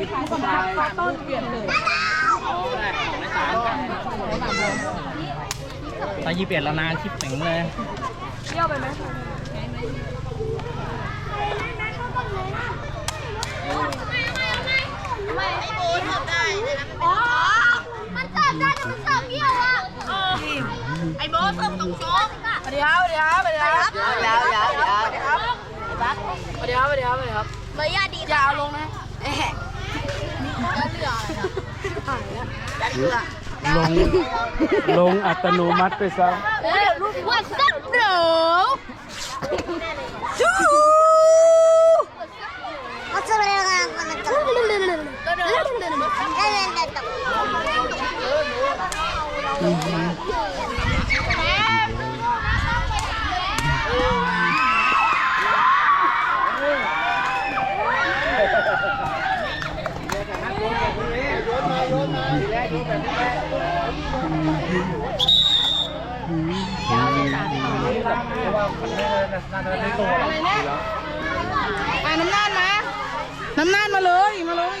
ต้นเปลี่ยนเลยตอนยี่เปลี่ยนแล้วนะคลิปเป่งเลยเที่ยวไปไหมไม่ไอ้โบทำได้เลยนะอ๋อมันเสิร์ฟได้แต่มันเสิร์ฟเบี้ยวอะไอ้โบเสิร์ฟตรงโต๊ะสวัสดีครับสวัสดีครับสวัสดีครับสวัสดีครับสวัสดีครับสวัสดีครับสวัสดีครับสวัสดีครับมารยาทดีอย่าเอาลงนะเอ๊ะแลง ลงอัตโนมัติไปซะ What's up bro จูอัศวินกำลังกำลังจะเล่นเล่นเล่น อ่าน้ำน่านมา น้ำน่านมาเลย มาเลย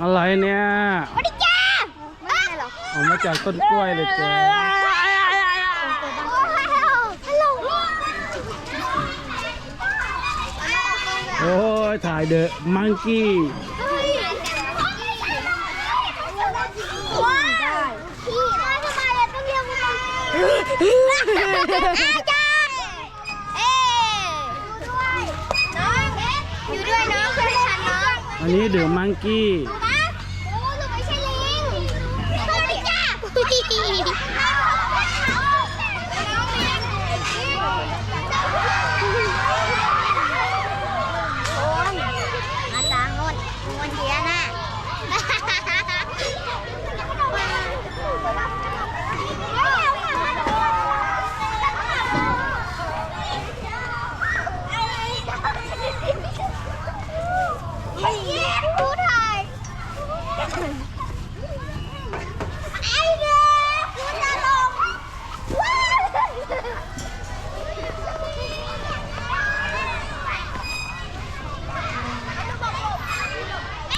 อะไรเนี่ยสวัสดีจ้าไม่ได้หรอออกมาจากต้นกล้วยเลยจ้าฮัลโหลโอ้ยถ่ายเดอะมังกี้ว้าวพี่มาทำไมอะต้องเรียกว่าจ้าเอ๊น้องอยู่ด้วยน้องช่วยฉันน้องอันนี้เดอะมังกี้ 嘿嘿嘿，好，好，